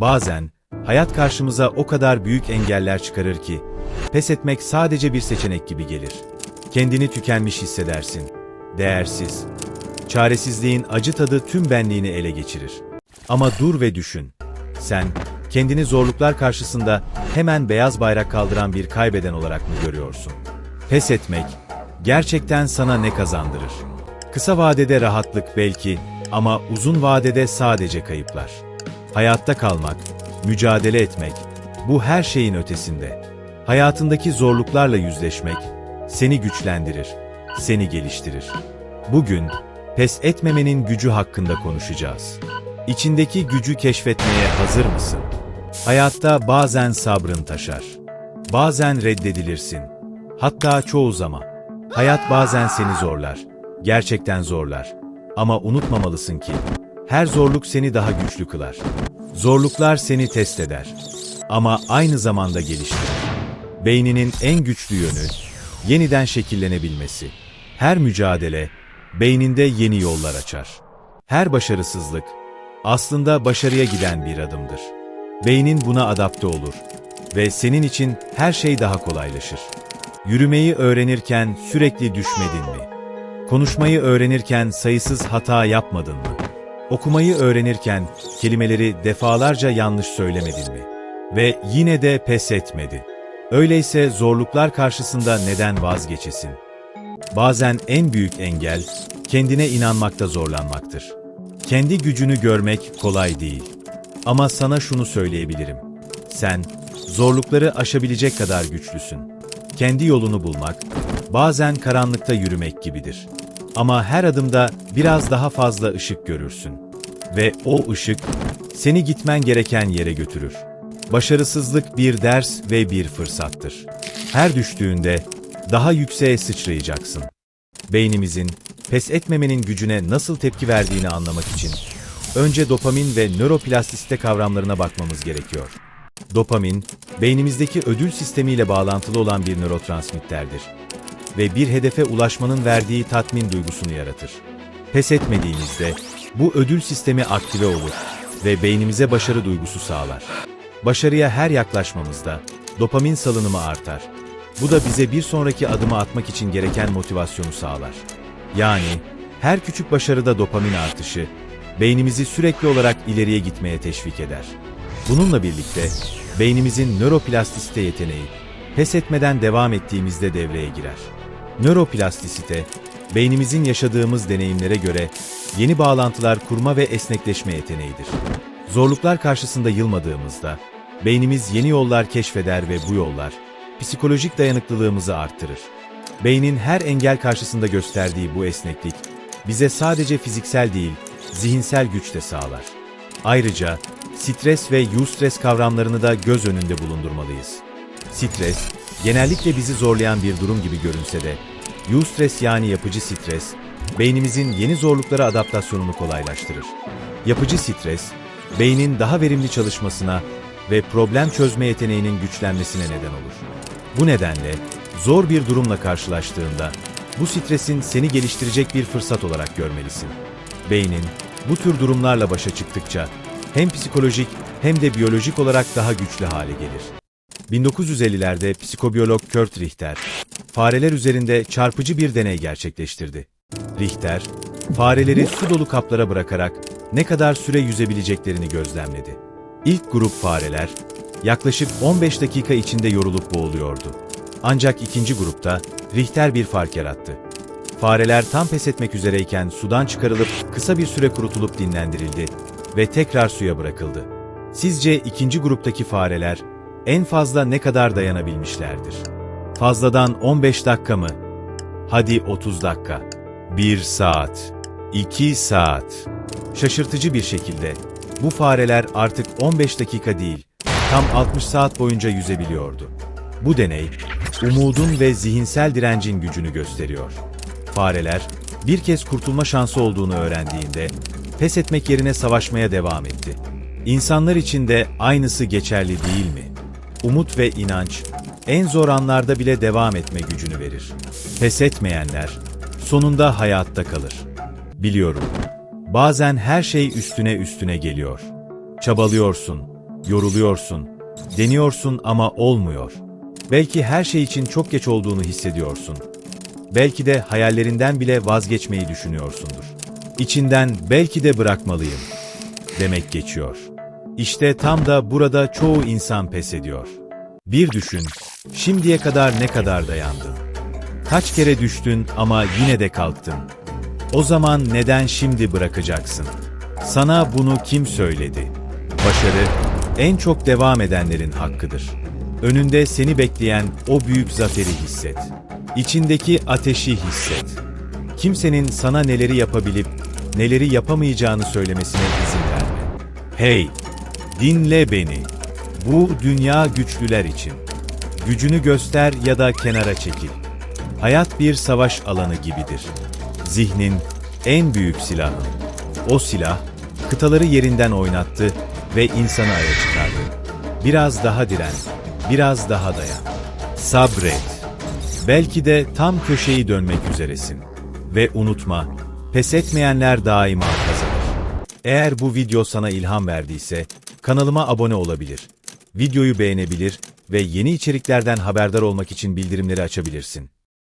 Bazen, hayat karşımıza o kadar büyük engeller çıkarır ki, pes etmek sadece bir seçenek gibi gelir. Kendini tükenmiş hissedersin. Değersiz. Çaresizliğin acı tadı tüm benliğini ele geçirir. Ama dur ve düşün. Sen, kendini zorluklar karşısında hemen beyaz bayrak kaldıran bir kaybeden olarak mı görüyorsun? Pes etmek, gerçekten sana ne kazandırır? Kısa vadede rahatlık belki ama uzun vadede sadece kayıplar. Hayatta kalmak, mücadele etmek, bu her şeyin ötesinde. Hayatındaki zorluklarla yüzleşmek, seni güçlendirir, seni geliştirir. Bugün, pes etmemenin gücü hakkında konuşacağız. İçindeki gücü keşfetmeye hazır mısın? Hayatta bazen sabrın taşar. Bazen reddedilirsin. Hatta çoğu zaman. Hayat bazen seni zorlar. Gerçekten zorlar. Ama unutmamalısın ki, her zorluk seni daha güçlü kılar. Zorluklar seni test eder. Ama aynı zamanda geliştirir. Beyninin en güçlü yönü, yeniden şekillenebilmesi. Her mücadele, beyninde yeni yollar açar. Her başarısızlık, aslında başarıya giden bir adımdır. Beynin buna adapte olur ve senin için her şey daha kolaylaşır. Yürümeyi öğrenirken sürekli düşmedin mi? Konuşmayı öğrenirken sayısız hata yapmadın mı? Okumayı öğrenirken kelimeleri defalarca yanlış söylemedin mi? Ve yine de pes etmedin. Öyleyse zorluklar karşısında neden vazgeçesin? Bazen en büyük engel, kendine inanmakta zorlanmaktır. Kendi gücünü görmek kolay değil. Ama sana şunu söyleyebilirim. Sen, zorlukları aşabilecek kadar güçlüsün. Kendi yolunu bulmak, bazen karanlıkta yürümek gibidir. Ama her adımda biraz daha fazla ışık görürsün. Ve o ışık, seni gitmen gereken yere götürür. Başarısızlık bir ders ve bir fırsattır. Her düştüğünde daha yükseğe sıçrayacaksın. Beynimizin pes etmemenin gücüne nasıl tepki verdiğini anlamak için önce dopamin ve nöroplastisite kavramlarına bakmamız gerekiyor. Dopamin, beynimizdeki ödül sistemiyle bağlantılı olan bir nörotransmitterdir ve bir hedefe ulaşmanın verdiği tatmin duygusunu yaratır. Pes etmediğimizde bu ödül sistemi aktive olur ve beynimize başarı duygusu sağlar. Başarıya her yaklaşmamızda dopamin salınımı artar. Bu da bize bir sonraki adımı atmak için gereken motivasyonu sağlar. Yani her küçük başarıda dopamin artışı beynimizi sürekli olarak ileriye gitmeye teşvik eder. Bununla birlikte beynimizin nöroplastisite yeteneği pes etmeden devam ettiğimizde devreye girer. Nöroplastisite, beynimizin yaşadığımız deneyimlere göre yeni bağlantılar kurma ve esnekleşme yeteneğidir. Zorluklar karşısında yılmadığımızda, beynimiz yeni yollar keşfeder ve bu yollar, psikolojik dayanıklılığımızı arttırır. Beynin her engel karşısında gösterdiği bu esneklik, bize sadece fiziksel değil, zihinsel güç de sağlar. Ayrıca, stres ve eustres kavramlarını da göz önünde bulundurmalıyız. Stres, genellikle bizi zorlayan bir durum gibi görünse de, eustress yani yapıcı stres, beynimizin yeni zorluklara adaptasyonunu kolaylaştırır. Yapıcı stres, beynin daha verimli çalışmasına ve problem çözme yeteneğinin güçlenmesine neden olur. Bu nedenle, zor bir durumla karşılaştığında, bu stresin seni geliştirecek bir fırsat olarak görmelisin. Beynin, bu tür durumlarla başa çıktıkça, hem psikolojik hem de biyolojik olarak daha güçlü hale gelir. 1950'lerde psikobiyolog Kurt Richter, fareler üzerinde çarpıcı bir deney gerçekleştirdi. Richter, fareleri su dolu kaplara bırakarak ne kadar süre yüzebileceklerini gözlemledi. İlk grup fareler, yaklaşık 15 dakika içinde yorulup boğuluyordu. Ancak ikinci grupta Richter bir fark yarattı. Fareler tam pes etmek üzereyken sudan çıkarılıp kısa bir süre kurutulup dinlendirildi ve tekrar suya bırakıldı. Sizce ikinci gruptaki fareler en fazla ne kadar dayanabilmişlerdir? Fazladan 15 dakika mı? Hadi 30 dakika. 1 saat. 2 saat. Şaşırtıcı bir şekilde bu fareler artık 15 dakika değil, tam 60 saat boyunca yüzebiliyordu. Bu deney, umudun ve zihinsel direncin gücünü gösteriyor. Fareler, bir kez kurtulma şansı olduğunu öğrendiğinde, pes etmek yerine savaşmaya devam etti. İnsanlar için de aynısı geçerli değil mi? Umut ve inanç, en zor anlarda bile devam etme gücünü verir. Pes etmeyenler, sonunda hayatta kalır. Biliyorum, bazen her şey üstüne üstüne geliyor. Çabalıyorsun, Yoruluyorsun. Deniyorsun ama olmuyor. Belki her şey için çok geç olduğunu hissediyorsun. Belki de hayallerinden bile vazgeçmeyi düşünüyorsundur. İçinden belki de bırakmalıyım demek geçiyor. İşte tam da burada çoğu insan pes ediyor. Bir düşün, şimdiye kadar ne kadar dayandın? Kaç kere düştün ama yine de kalktın? O zaman neden şimdi bırakacaksın? Sana bunu kim söyledi? Başarı, en çok devam edenlerin hakkıdır. Önünde seni bekleyen o büyük zaferi hisset. İçindeki ateşi hisset. Kimsenin sana neleri yapabilip neleri yapamayacağını söylemesine izin verme. Hey, dinle beni. Bu dünya güçlüler için. Gücünü göster ya da kenara çekil. Hayat bir savaş alanı gibidir. Zihnin en büyük silahın. O silah, kıtaları yerinden oynattı ve insanı aya çıkardı. Biraz daha diren, biraz daha dayan. Sabret. Belki de tam köşeyi dönmek üzeresin. Ve unutma, pes etmeyenler daima kazanır. Eğer bu video sana ilham verdiyse, kanalıma abone olabilir, videoyu beğenebilir ve yeni içeriklerden haberdar olmak için bildirimleri açabilirsin.